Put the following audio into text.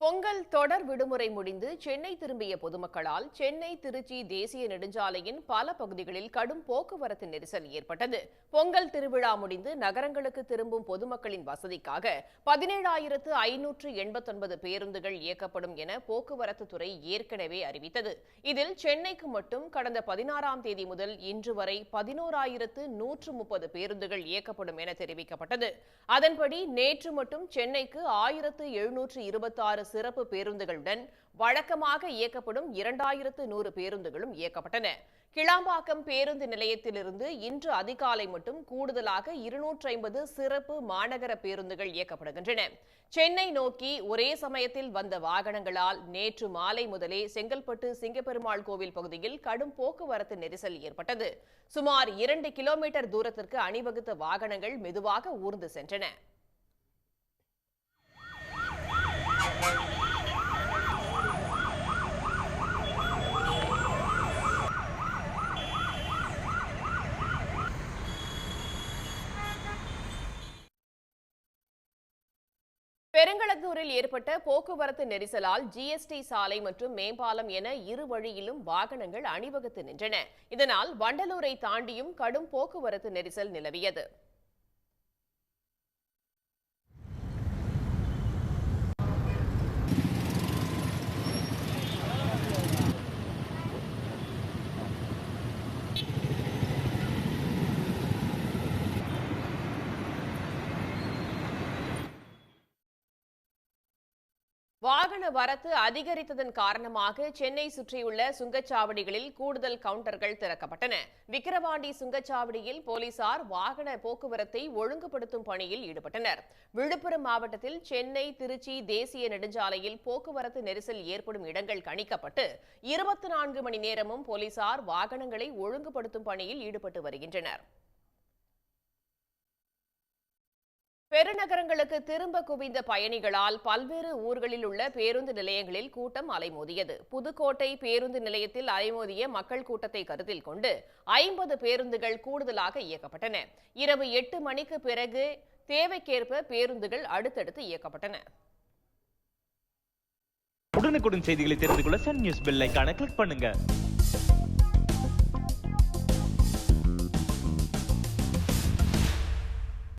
பொங்கல் தொடர் விடுமுறை முடிந்து சென்னை திரும்பிய பொதுமக்களால் சென்னை திருச்சி தேசிய நெடுஞ்சாலையின் பல பகுதிகளில் கடும் போக்குவரத்து நெரிசல் ஏற்பட்டது. பொங்கல் திருவிழா முடிந்து நகரங்களுக்கு திரும்பும் பொதுமக்களின் வசதிக்காக பதினேழாயிரத்து ஐநூற்று எண்பத்தொன்பது பேருந்துகள் இயக்கப்படும் என போக்குவரத்து துறை ஏற்கனவே அறிவித்தது. இதில் சென்னைக்கு மட்டும் கடந்த பதினாறாம் தேதி முதல் இன்று வரை பதினோராயிரத்து நூற்று முப்பது பேருந்துகள் இயக்கப்படும் என தெரிவிக்கப்பட்டது. அதன்படி நேற்று மட்டும் சென்னைக்கு ஆயிரத்து எழுநூற்று இருபத்தாறு சிறப்பு பேருந்துகளுடன் வழக்கமாக இயக்கப்படும் இரண்டாயிரத்து நூறு பேருந்துகளும் இயக்கப்பட்டன. கிளாம்பாக்கம் பேருந்து நிலையத்திலிருந்து இன்று அதிகாலை மட்டும் கூடுதலாக இருநூற்றி ஐம்பது சிறப்பு மாநகர பேருந்துகள் இயக்கப்படுகின்றன. சென்னை நோக்கி ஒரே சமயத்தில் வந்த வாகனங்களால் நேற்று மாலை முதலே செங்கல்பட்டு சிங்கப்பெருமாள் கோவில் பகுதியில் கடும் போக்குவரத்து நெரிசல் ஏற்பட்டது. சுமார் இரண்டு கிலோமீட்டர் தூரத்திற்கு அணிவகுத்த வாகனங்கள் மெதுவாக ஊர்ந்து சென்றன. பெருங்களத்தூரில் ஏற்பட்ட போக்குவரத்து நெரிசலால் ஜிஎஸ்டி சாலை மற்றும் மேம்பாலம் என இரு வழியிலும் வாகனங்கள் அணிவகுத்து நின்றன. இதனால் வண்டலூரை தாண்டியும் கடும் போக்குவரத்து நெரிசல் நிலவியது. வாகன வரத்து அதிகரித்ததன் காரணமாக சென்னை சுற்றியுள்ள சுங்கச்சாவடிகளில் கூடுதல் கவுண்டர்கள் திறக்கப்பட்டன. விக்கிரவாண்டி சுங்கச்சாவடியில் போலீசார் வாகன போக்குவரத்தை ஒழுங்குபடுத்தும் பணியில் ஈடுபட்டனர். விழுப்புரம் மாவட்டத்தில் சென்னை திருச்சி தேசிய நெடுஞ்சாலையில் போக்குவரத்து நெரிசல் ஏற்படும் இடங்கள் கணிக்கப்பட்டு இருபத்தி நான்கு மணி நேரமும் போலீசார் வாகனங்களை ஒழுங்குபடுத்தும் பணியில் ஈடுபட்டு வருகின்றனர். பெருநகரங்களுக்கு திரும்ப குவிந்த பயணிகளால் பல்வேறு ஊர்களில் உள்ள பேருந்து நிலையங்களில் கூட்டம் அலைமோதியது. புதுக்கோட்டை பேருந்து நிலையத்தில் அலைமோதிய மக்கள் கூட்டத்தை கருத்தில் கொண்டு ஐம்பது பேருந்துகள் கூடுதலாக இயக்கப்பட்டன. இரவு எட்டு மணிக்கு பிறகு தேவைக்கேற்ப பேருந்துகள் அடுத்தடுத்து இயக்கப்பட்டன. உடனுக்குடன் செய்திகளை தெரிந்து கொள்ள சன் நியூஸ் பெல் ஐக்கான கிளிக் பண்ணுங்க.